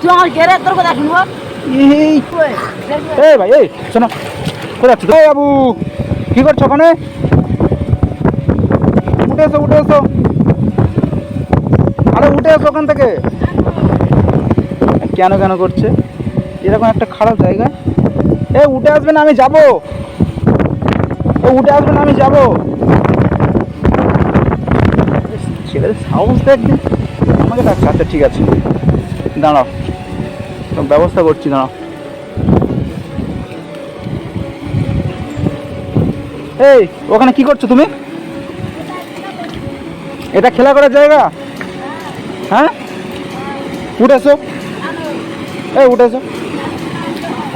তুই আমার গেরে তোর কথা শুনব? এই। এই ভাই, এই, শোনো। কোথায় বাবু, কি করছ ওখানে? উঠে এসো উঠে এসো। আরে, উঠে এসো ওখান থেকে। কেন কেন করছে? এরকম একটা খারাপ জায়গা? এ উঠে আসবেন আমি যাব। এ উঠে আসবেন আমি যাব। ছেলের সাহস দেখবে আমাকে ডাকছে আচ্ছা ঠিক আছে। দাঁড়াও। ব্যবস্থা করছি না এই ওখানে কি করছ তুমি? এটা খেলা করার জায়গা? হ্যাঁ? উঠেছো? এই উঠেছো।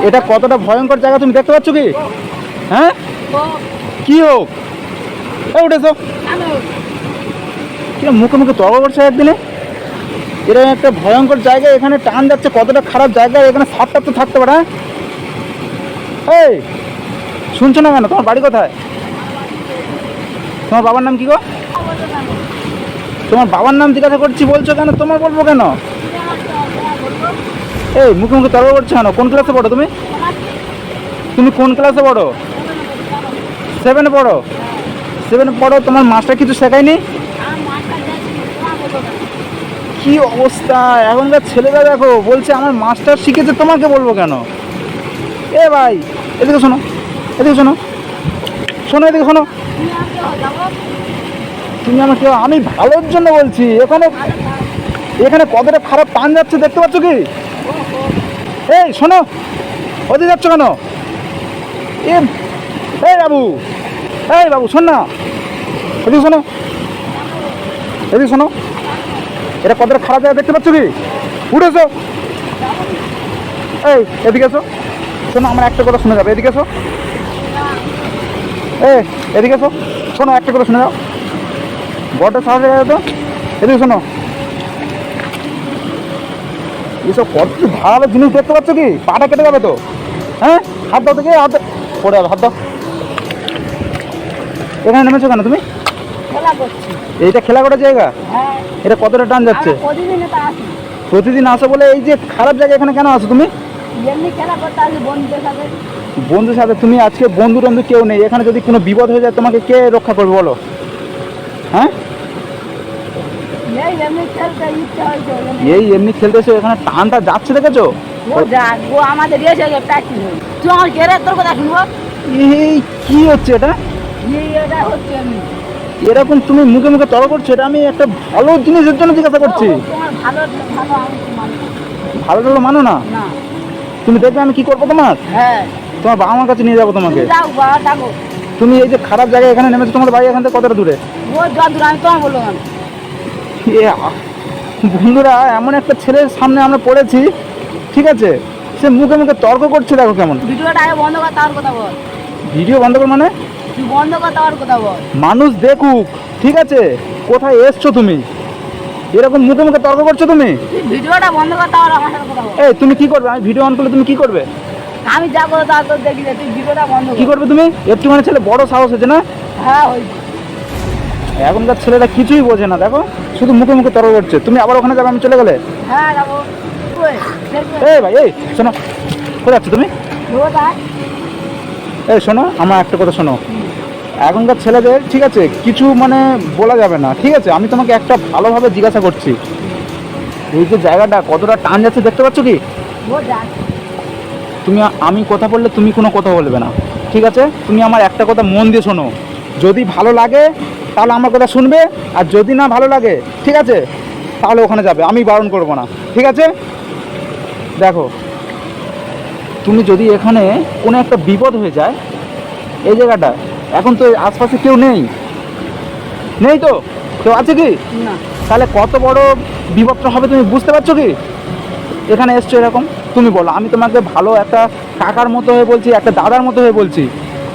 এটা কতটা ভয়ঙ্কর জায়গা তুমি দেখতে পাচ্ছ কি? হ্যাঁ? কি হোক? এই উঠেছো। কি মুখে মুখে তর্ক করছে একদিনে? এরকম একটা ভয়ঙ্কর জায়গা, এখানে টান যাচ্ছে, কতটা খারাপ জায়গা, এখানে সাপ টাপ তো থাকতে পারে। এই, শুনছো না কেন? তোমার বাড়ি কোথায়? তোমার বাবার নাম কি গো? তোমার বাবার নাম জিজ্ঞাসা করছি, বলছো কেন? তোমার বলব কেন? এই মুখে মুখে তর্ক করছ কেন? কোন ক্লাসে পড়ো তুমি? তুমি কোন ক্লাসে পড়ো? সেভেনে পড়ো? সেভেনে পড়ো, তোমার মাস্টার কিছু শেখায়নি? কি অবস্থা? এখনকার ছেলেরা দেখো, বলছে আমার মাস্টার শিখেছে, তোমাকে বলব কেন? এ ভাই, এদিকে শোনো এদিকে শোনো শোনো, এদিকে শোনো। তুমি আমাকে, আমি ভালোর জন্য বলছি, এখানে এখানে কতটা খারাপ পান যাচ্ছে দেখতে পাচ্ছ কি? এই, শোনো, ওদিকে যাচ্ছ কেন? এ, এই বাবু এই বাবু, শোন না। এদিকে শোনো এদিকে শোনো। এটা কতটা খারাপ জায়গা দেখতে পাচ্ছ কি? উঠেছো? এই, এদিকে এসো। শোনো, আমার একটা কথা শুনে যাবে। এদিকে এসো। এই, এদিকে এসো। শোনো, একটা কথা শুনে যাও। বড়টা সাহস গেছে তো। এদিকে শোনো। এসব কত ভালো জিনিস দেখতে পাচ্ছ কি? পাটা কেটে যাবে তো। হ্যাঁ? হাত দাও থেকে হাত। পড়ে যাবে, হাত দাও। এখানে নেমেছো কেন তুমি? খেলা করছি। এইটা খেলা করার জায়গা? হ্যাঁ। এটা কতটা টান যাচ্ছে? প্রতিদিন এটা আসি। প্রতিদিন আসো বলে এই যে খারাপ জায়গা এখানে কেন আসো তুমি? এমনি খেলা করতে আসি বন্ধুদের সাথে। বন্ধুর সাথে? তুমি আজকে বন্ধু টন্ধু কেউ নেই। এখানে যদি কোনো বিপদ হয়ে যায় তোমাকে কে রক্ষা করবে বলো? হ্যাঁ? এই এমনি খেলতে ইচ্ছা হয়েছে ওই জন্য। এই এমনি খেলতে এসে এখানে টানটা যাচ্ছে দেখেছ? যাক ও আমাদের এসে প্র্যাকটিস তুই আমার গেরে তোর কথা শুনব? এই কি হচ্ছে এটা? এটা হচ্ছে এমনি। এরকম তুমি মুখে মুখে তর্ক করছ এটা আমি একটা ভালো জিনিসের জন্য জিজ্ঞাসা করছি। ভালো ভালো। মানো না? তুমি দেখবে আমি কি করব তোমার? হ্যাঁ। তোমার বাবা মার কাছে নিয়ে যাব তোমাকে। তুমি এই যে খারাপ জায়গায় এখানে নেমেছো তোমার বাড়ি এখান থেকে কতটা দূরে? বন্ধুরা এমন একটা ছেলের সামনে আমরা পড়েছি ঠিক আছে? সে মুখে মুখে তর্ক করছে দেখো কেমন। ভিডিওটা বন্ধ কর তার কথা বল। ভিডিও বন্ধ কর মানে? বন্ধ কর তার কথা বল। মানুষ দেখুক ঠিক আছে? কোথায় এসছো তুমি? এরকম মুখে মুখে তর্ক করছ তুমি? ভিডিওটা বন্ধ কর তার আমার সাথে কথা বল। এই তুমি কি করবে? আমি ভিডিও অন করলে তুমি কি করবে? আমি যা করে তা তোর দেখি তুই ভিডিওটা বন্ধ কি করবে তুমি? একটুখানি ছেলে বড় সাহস হয়েছে না? হ্যাঁ হয়েছে এখনকার ছেলেরা কিছুই বোঝে না দেখো? শুধু মুখে মুখে তর্ক করছে। তুমি আবার ওখানে যাবে আমি চলে গেলে? হ্যাঁ যাব। এই ভাই এই শোনো। কোথায় যাচ্ছ তুমি? এই শোনো আমার একটা কথা শোনো। এখনকার ছেলেদের, ঠিক আছে, কিছু মানে বলা যাবে না। ঠিক আছে, আমি তোমাকে একটা ভালোভাবে জিজ্ঞাসা করছি। এই যে জায়গাটা কতটা টান যাচ্ছে, দেখতে পাচ্ছ কি? তুমি, আমি কথা বললে তুমি কোনো কথা বলবে না। ঠিক আছে, তুমি আমার একটা কথা মন দিয়ে শোনো। যদি ভালো লাগে, তাহলে আমার কথা শুনবে, আর যদি না ভালো লাগে, ঠিক আছে, তাহলে ওখানে যাবে। আমি বারণ করব না। ঠিক আছে? দেখো, তুমি যদি এখানে কোনো একটা বিপদ হয়ে যায়, এই জায়গাটা এখন তো আশপাশে কেউ নেই। নেই তো? কেউ আছে কি? না। তাহলে কত বড় বিপদটা হবে তুমি বুঝতে পারছ কি? এখানে এসছো এরকম? তুমি বলো আমি তোমাকে ভালো একটা কাকার মতো হয়ে বলছি একটা দাদার মতো হয়ে বলছি।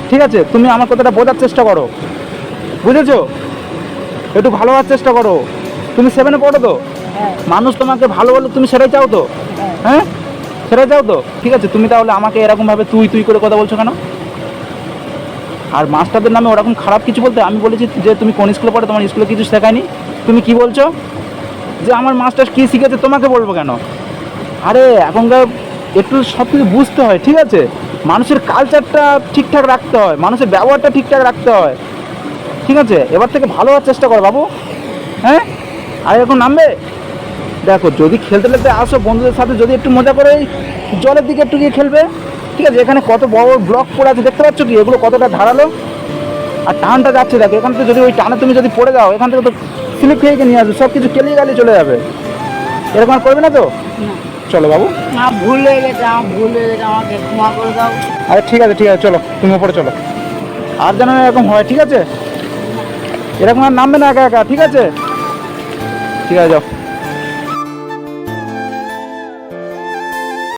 ঠিক আছে? তুমি আমার কথাটা বোঝার চেষ্টা করো। বুঝেছ? একটু ভালো হওয়ার চেষ্টা করো। তুমি সেভেনে পড়ো তো? হ্যাঁ। মানুষ তোমাকে ভালো বলে তুমি সেটাই চাও তো? হ্যাঁ। হ্যাঁ? সেটাই চাও তো? ঠিক আছে তুমি তাহলে আমাকে এরকমভাবে তুই তুই করে কথা বলছো কেন? আর মাস্টারদের নামে ওরকম খারাপ কিছু বলতে আমি বলেছি যে তুমি কোন স্কুলে পড়ো, তোমার স্কুলে কিছু শেখায়নি। তুমি কি বলছো? যে আমার মাস্টার কী শিখেছে, তোমাকে বলব কেন? আরে, এখনকার একটু সব কিছু বুঝতে হয়, ঠিক আছে? মানুষের কালচারটা ঠিকঠাক রাখতে হয়, মানুষের ব্যবহারটা ঠিকঠাক রাখতে হয়। ঠিক আছে? এবার থেকে ভালো হওয়ার চেষ্টা কর বাবু। হ্যাঁ? আর এখন নামবে? দেখো, যদি খেলতে খেলতে আসো, বন্ধুদের সাথে যদি একটু মজা করে জলের দিকে একটু গিয়ে খেলবে। ঠিক আছে এখানে কত বড় ব্লক পড়ে আছে দেখতে পাচ্ছ কি? এগুলো কতটা ধারালো? আর টানটা যাচ্ছে দেখো এখান থেকে যদি ওই টানে তুমি যদি পড়ে যাও এখান থেকে তো স্লিপ খেয়ে গিয়ে নিয়ে আসবে সব কিছু কেলিয়ে গালিয়ে চলে যাবে। এরকম আর করবে না তো? চলো বাবু। আমার ভুল হয়ে গেছে আমার ভুল হয়ে গেছে আমাকে ক্ষমা করে দাও। আরে ঠিক আছে ঠিক আছে চলো তুমি ওপরে চলো। আর যেন এরকম হয় ঠিক আছে? এরকম আর নামবে না একা একা ঠিক আছে? ঠিক আছে যাও।